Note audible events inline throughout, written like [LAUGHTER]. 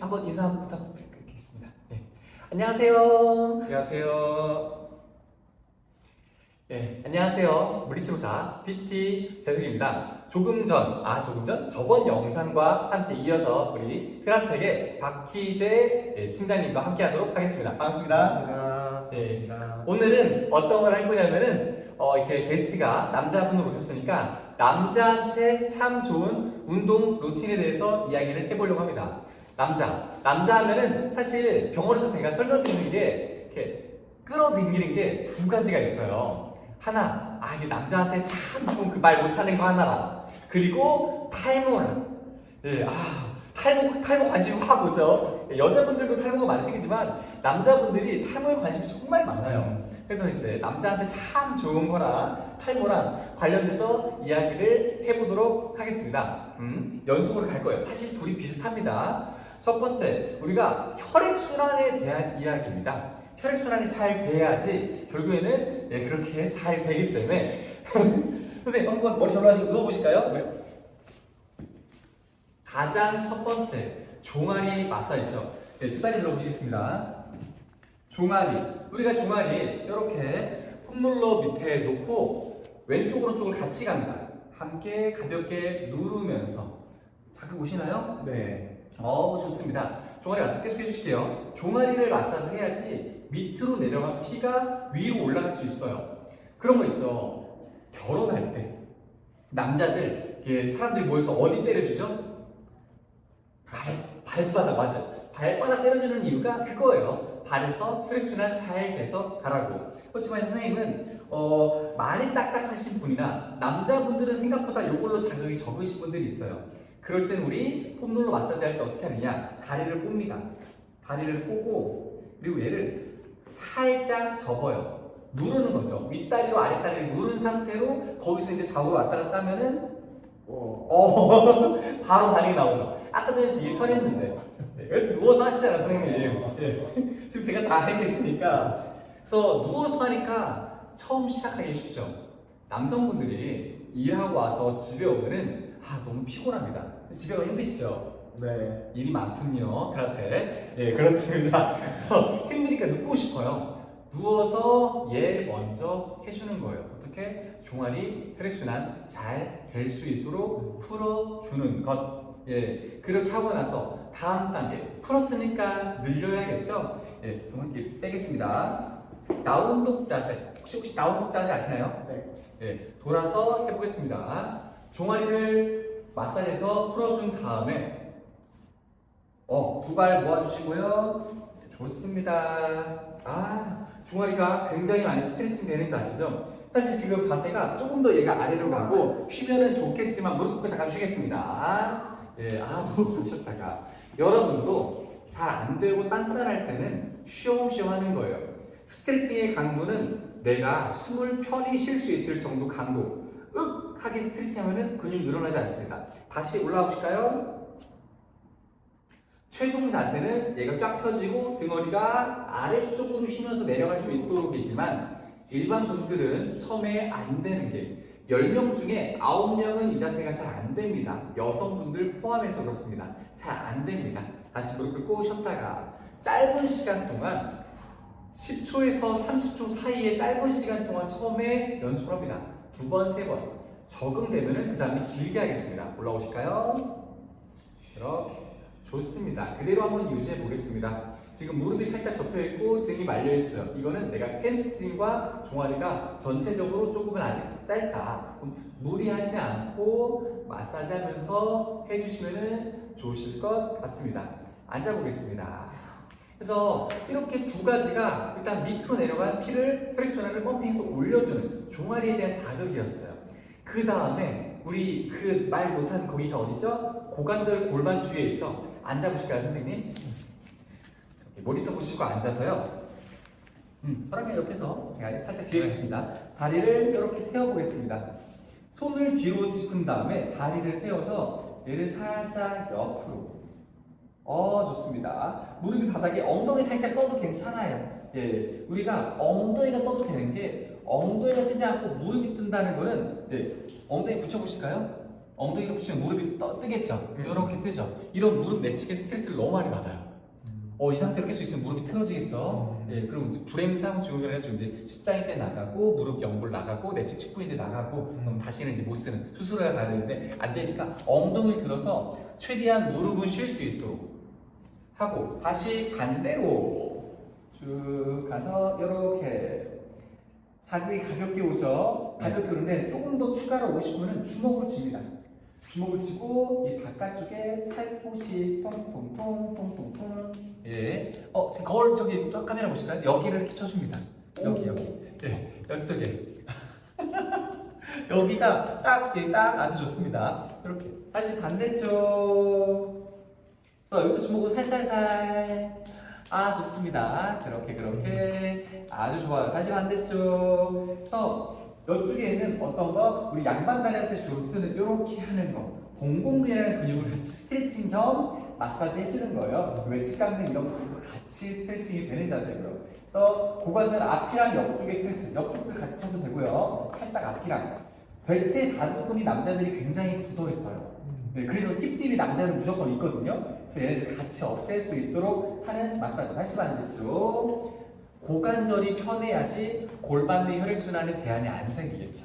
한번 인사 한번 부탁드리겠습니다. 네. 안녕하세요. 안녕하세요. 네, 안녕하세요. 물리치료사 PT 재숙입니다. 조금 전, 아 조금 전 저번 영상과 함께 이어서 우리 흐라텍의 박희재 예, 팀장님과 함께 하도록 하겠습니다. 반갑습니다. 반갑습니다. 네. 오늘은 어떤 걸 할 거냐면은 어, 이렇게 게스트가 남자분으로 오셨으니까 남자한테 참 좋은 운동 루틴에 대해서 이야기를 해보려고 합니다. 남자, 남자 하면은 사실 병원에서 제가 설명드리는 게 이렇게 끌어당기는 게 두 가지가 있어요. 하나, 아 이게 남자한테 참 좋은 그 말 못하는 거 하나랑 그리고 탈모랑, 예, 아 탈모 탈모 관심 확 오죠. 여자분들도 탈모가 많이 생기지만 남자분들이 탈모에 관심이 정말 많아요. 그래서 이제 남자한테 참 좋은 거랑 탈모랑 관련돼서 이야기를 해보도록 하겠습니다. 음, 연속으로 갈 거예요. 사실 둘이 비슷합니다. 첫 번째, 우리가 혈액순환에 대한 이야기입니다. 혈액순환이 잘 돼야지 결국에는 예, 그렇게 잘 되기 때문에 [LAUGHS] 선생님 한번 머리 절로 하시고 누워보실까요? 네. 가장 첫 번째, 종아리 마사지죠. 네, 두 다리 들어보시겠습니다. 종아리. 우리가 종아리 이렇게 폼롤러 밑에 놓고 왼쪽 오른쪽을 같이 갑니다. 함께 가볍게 누르면서 자극 오시나요? 네. 어 좋습니다. 종아리 마사지 계속 해주실게요. 종아리를 마사지 해야지 밑으로 내려간 피가 위로 올라갈 수 있어요. 그런 거 있죠. 결혼할 때 남자들 이게 사람들이 모여서 어디 때려주죠? 발 발바닥 맞아. 발바닥 때려주는 이유가 그거예요. 발에서 혈액순환 잘 돼서 가라고. 그렇지만 선생님은 어, 많이 딱딱하신 분이나 남자분들은 생각보다 이걸로 자극이 적으신 분들이 있어요. 그럴 땐 우리 폼롤러 마사지 할 때 어떻게 하느냐? 다리를 꼽니다. 다리를 꼽고 그리고 얘를 살짝 접어요. 누르는 거죠. 윗다리로 아랫다리를 누른 상태로 거기서 이제 좌우로 왔다 갔다 하면은 어. 어 [LAUGHS] 바로 반응이 나오죠. 아까 전에 되게 편했는데 네, 이렇게 누워서 하시잖아요, 선생님. 예. [LAUGHS] 지금 제가 다 해겠으니까 그래서 누워서 하니까 처음 시작하기 쉽죠. 남성분들이 일하고 와서 집에 오면은 아 너무 피곤합니다. 집에 가 힘드시죠. 네. 일이 많군요, 그한테. 예, [LAUGHS] 그렇습니다. 그래서 힘드니까 눕고 싶어요. 누워서 얘 먼저 해주는 거예요. 어떻게? 종아리 혈액순환 잘 될 수 있도록 풀어주는 것. 예, 그렇게 하고 나서 다음 단계. 풀었으니까 늘려야겠죠? 예, 좀 이렇게 빼겠습니다. 나운독 자세. 혹시 혹시 나운독 자세 아시나요? 네. 예, 돌아서 해보겠습니다. 종아리를 마사지해서 풀어준 다음에 어, 두 발 모아주시고요. 좋습니다. 아, 종아리가 굉장히 많이 스트레칭 되는지 아시죠? 사실 지금 자세가 조금 더 얘가 아래로 가고 쉬면은 좋겠지만 무릎 꿇고 잠깐 쉬겠습니다. 예, 아, 좋습니다. 쉬었다가 여러분도 잘 안 되고 단단할 때는 쉬엄쉬엄 하는 거예요. 스트레칭의 강도는 내가 숨을 편히 쉴 수 있을 정도 강도. 윽 하게 스트레칭 하면은 근육 늘어나지 않습니다. 다시 올라가 보실까요? 최종 자세는 얘가 쫙 펴지고 등어리가 아래쪽으로 휘면서 내려갈 수 있도록 이지만 일반 분들은 처음에 안 되는 게 10명 중에 9명은 이 자세가 잘 안 됩니다. 여성분들 포함해서 그렇습니다. 잘 안 됩니다. 다시 무릎 꿇고 쉬었다가 짧은 시간 동안 10초에서 30초 사이의 짧은 시간 동안 처음에 연습을 합니다. 두 번, 세 번. 적응되면은 그 다음에 길게 하겠습니다. 올라오실까요? 이렇게. 좋습니다. 그대로 한번 유지해 보겠습니다. 지금 무릎이 살짝 접혀 있고 등이 말려 있어요. 이거는 내가 햄스트링과 종아리가 전체적으로 조금은 아직 짧다. 무리하지 않고 마사지 하면서 해주시면 좋으실 것 같습니다. 앉아 보겠습니다. 그래서 이렇게 두 가지가 일단 밑으로 내려간 피를 혈액순환을 펌핑해서 올려주는 종아리에 대한 자극이었어요. 그 다음에 우리 그 말 못한 거기가 어디죠? 고관절 골반 주위에 있죠? 앉아보실까요, 선생님? 저기 모니터 보시고 앉아서요. 음, 저랑 옆에서 제가 살짝 뒤에 있습니다. 다리를 이렇게 세워보겠습니다. 손을 뒤로 짚은 다음에 다리를 세워서 얘를 살짝 옆으로. 어, 좋습니다. 무릎이 바닥에 엉덩이 살짝 떠도 괜찮아요. 예, 우리가 엉덩이가 떠도 되는 게 엉덩이가 뜨지 않고 무릎이 뜬다는 거는 예, 엉덩이 붙여보실까요? 엉덩이로 붙이면 무릎이 떠, 뜨겠죠. 음. 이렇게 뜨죠. 이런 무릎 내측에 스트레스를 너무 많이 받아요. 어, 이 상태로 계속 있으면 무릎이 틀어지겠죠. 음. 예, 그리고 이제 불행상 증후군 해가지고 이제 십자인 때 나가고 무릎 연골 나가고 내측 축구인데 나가고 그럼 다시는 이제 못 쓰는 수술을 가야 되는데 안 되니까 엉덩이를 들어서 최대한 무릎을 쉴수 있도록 하고 다시 반대로 쭉 가서 이렇게 자극이 가볍게 오죠. 가볍게 오는데 조금 더 추가로 싶으면 주먹을 칩니다. 주먹을 치고 이 바깥쪽에 살포시 통통통 통통통 예. 어, 거울 저기 저 카메라 보실까요? 여기를 이렇게 쳐줍니다. 여기 여기. 예, 이쪽에. [LAUGHS] 여기가 딱, 예, 딱 아주 좋습니다. 이렇게. 다시 반대쪽. 자, 여기도 주먹으로 살살살. 아, 좋습니다. 그렇게, 그렇게. 아주 좋아요. 다시 반대쪽. 그래서 이쪽에는 어떤 거? 우리 양반 다리한테 주로 쓰는 이렇게 하는 거. 공공근이라는 근육을 같이 스트레칭 겸 마사지 해주는 거예요. 외측 강근 이런 부분도 같이 스트레칭이 되는 자세고요. 그래서 고관절 앞이랑 옆쪽에 스트레스, 옆쪽도 같이 쳐도 되고요. 살짝 앞이랑. 별대 사두근이 남자들이 굉장히 굳어 있어요. 네, 그래서 힙딜이 남자는 무조건 있거든요. 그래서 얘네들 같이 없앨 수 있도록 하는 마사지. 다시 반대쪽. 고관절이 편해야지 골반 내 혈액순환에 제한이 안 생기겠죠.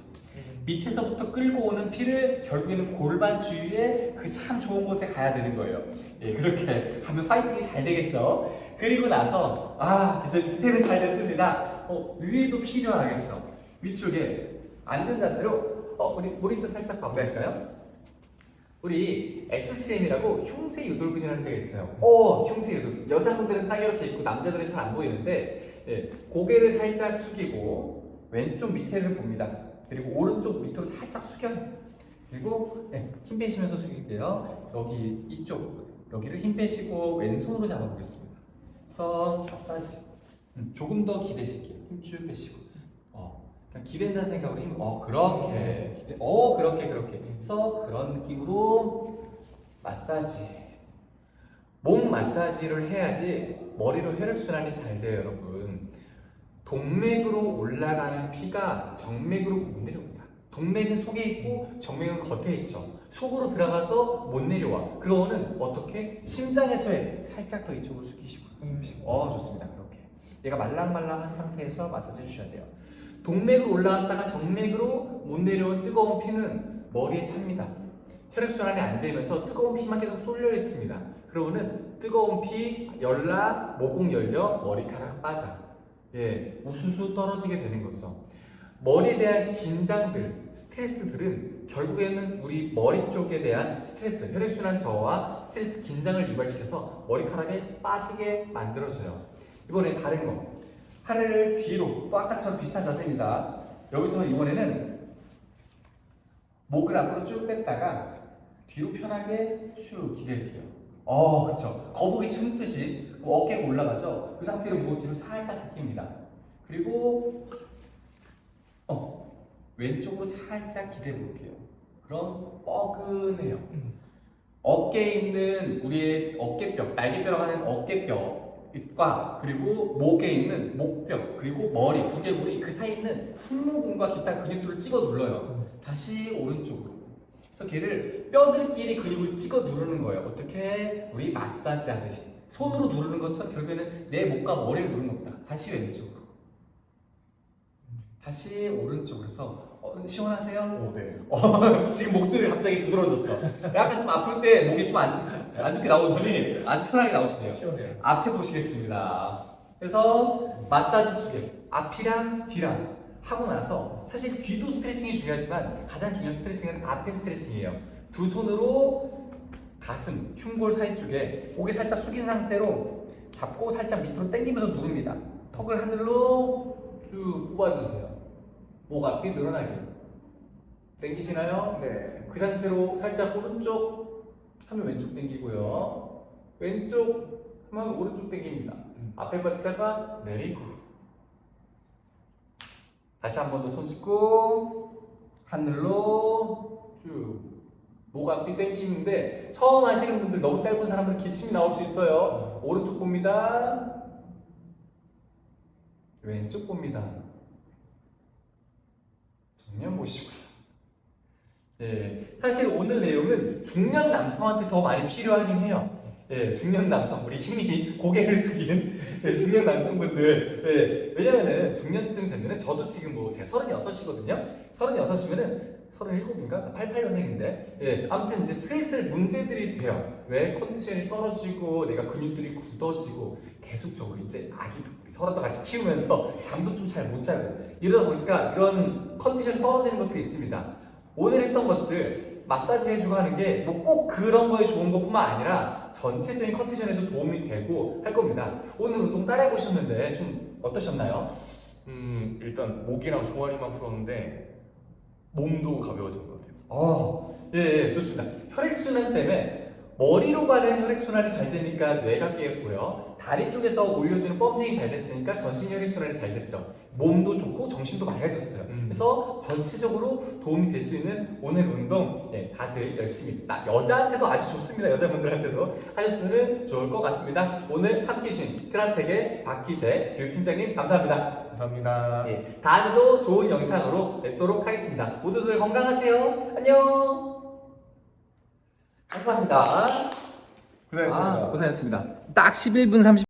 밑에서부터 끌고 오는 피를 결국에는 골반 주위에 그 참 좋은 곳에 가야 되는 거예요. 예, 그렇게 하면 파이팅이 잘 되겠죠. 그리고 나서 아, 그저 밑에는 잘 됐습니다. 어, 위에도 필요하겠죠. 위쪽에 앉은 자세로 어, 우리 모니터 살짝 봐보실까요? 우리 S시렘이라고 흉쇄 유돌근이라는 데가 있어요. 어, 흉쇄 유돌. 여자분들은 딱 이렇게 있고 남자들은 잘 안 보이는데 예, 고개를 살짝 숙이고 왼쪽 밑에를 봅니다. 그리고 오른쪽 밑으로 살짝 숙여요. 그리고 네, 힘 빼시면서 숙일게요. 여기 이쪽 여기를 힘 빼시고 왼손으로 잡아보겠습니다. 그래서 마사지 음, 조금 더 기대실게요. 힘 쭉 빼시고 어, 그냥 기댄다는 생각으로 힘, 어 그렇게 기대, 어 그렇게 그렇게 그래서 그런 느낌으로 마사지 몸 마사지를 해야지 머리로 혈액 순환이 잘 돼요, 여러분. 동맥으로 올라가는 피가 정맥으로 못 내려옵니다. 동맥은 속에 있고 정맥은 겉에 있죠. 속으로 들어가서 못 내려와. 그거는 어떻게? 심장에서 해. 살짝 더 이쪽으로 숙이시고. 어, 좋습니다. 그렇게. 얘가 말랑말랑한 상태에서 마사지 해주셔야 돼요. 동맥으로 올라갔다가 정맥으로 못 내려온 뜨거운 피는 머리에 찹니다. 혈액순환이 안 되면서 뜨거운 피만 계속 쏠려 있습니다. 그러면은 뜨거운 피, 열나, 모공 열려, 머리카락 빠져. 예, 우수수 떨어지게 되는 거죠. 머리에 대한 긴장들, 스트레스들은 결국에는 우리 머리 쪽에 대한 스트레스, 혈액순환 저하와 스트레스 긴장을 유발시켜서 머리카락에 빠지게 만들어져요. 이번에 다른 거. 팔을 뒤로, 또 아까처럼 비슷한 자세입니다. 여기서 이번에는 목을 앞으로 쭉 뺐다가 뒤로 편하게 쭉 기댈게요. 어, 그쵸. 거북이 숨듯이 어깨가 올라가죠. 그 상태로 목을 뒤로 살짝 잡힙니다. 그리고 어, 왼쪽으로 살짝 기대 볼게요. 그럼 뻐근해요. 어깨에 있는 우리의 어깨뼈, 날개뼈라고 하는 어깨뼈 과 그리고 목에 있는 목뼈 그리고 머리, 두개골이 그 사이에 있는 승모근과 기타 근육들을 찍어 눌러요. 다시 오른쪽으로. 그래서 걔를 뼈들끼리 근육을 찍어 누르는 거예요. 어떻게? 우리 마사지 하듯이. 손으로 누르는 것처럼 결국에는 내 목과 머리를 누르는 겁니다. 다시 왼쪽으로. 다시 오른쪽으로 해서 어, 시원하세요? 오, 네. 어, [LAUGHS] 지금 목소리 갑자기 부드러워졌어. 약간 좀 아플 때 목이 좀 안, 안 좋게 나오더니 아주 편하게 나오시네요. 시원해요. 앞에 보시겠습니다. 그래서 마사지 수계 앞이랑 뒤랑 하고 나서 사실 뒤도 스트레칭이 중요하지만 가장 중요한 스트레칭은 앞에 스트레칭이에요. 두 손으로 가슴, 흉골 사이 쪽에 고개 살짝 숙인 상태로 잡고 살짝 밑으로 당기면서 누릅니다. 턱을 하늘로 쭉 뽑아주세요. 목 앞이 늘어나게. 당기시나요? 네. 그 상태로 살짝 오른쪽 하면 왼쪽 당기고요. 왼쪽 하면 오른쪽 당깁니다. 앞에 봤다가 내리고. 다시 한 번 더 손 씻고 하늘로 쭉. 목 앞이 당기는데 처음 하시는 분들 너무 짧은 사람들은 기침이 나올 수 있어요. 오른쪽 봅니다. 왼쪽 봅니다. 정면 보시고요. 예, 사실 오늘 내용은 중년 남성한테 더 많이 필요하긴 해요. 예, 중년 남성, 우리 힘이 [LAUGHS] 고개를 숙인 예, 중년 남성분들. 예, 왜냐면은 중년쯤 되면은 저도 지금 뭐 제가 36이거든요. 36이면은 37인가? 88년생인데. 예, 아무튼 이제 슬슬 문제들이 돼요. 왜 컨디션이 떨어지고 내가 근육들이 굳어지고 계속적으로 이제 아기도 우리 서로도 같이 키우면서 잠도 좀 잘 못 자고 이러다 보니까 이런 컨디션이 떨어지는 것도 있습니다. 오늘 했던 것들 마사지 해주고 하는 게 뭐 꼭 그런 거에 좋은 것뿐만 아니라 전체적인 컨디션에도 도움이 되고 할 겁니다. 오늘 운동 따라해 보셨는데 좀 어떠셨나요? 음 일단 목이랑 종아리만 풀었는데 몸도 가벼워진 것 같아요. 어, 예, 예, 좋습니다. 혈액순환 때문에 머리로 가는 혈액순환이 잘 되니까 뇌가 깨었고요. 다리 쪽에서 올려주는 펌핑이 잘 됐으니까 전신 혈액 순환이 잘 됐죠. 몸도 좋고 정신도 맑아졌어요. 음. 그래서 전체적으로 도움이 될 수 있는 오늘 운동 예, 다들 열심히 나, 여자한테도 아주 좋습니다. 여자분들한테도 하셨으면 좋을 것 같습니다. 오늘 함께 해주신 트라텍의 박기재 교육팀장님 감사합니다. 감사합니다. 예, 다음에도 좋은 영상으로 뵙도록 하겠습니다. 모두들 건강하세요. 안녕. 감사합니다. 고생하셨습니다. 아, 고생하셨습니다. 딱 11분 30.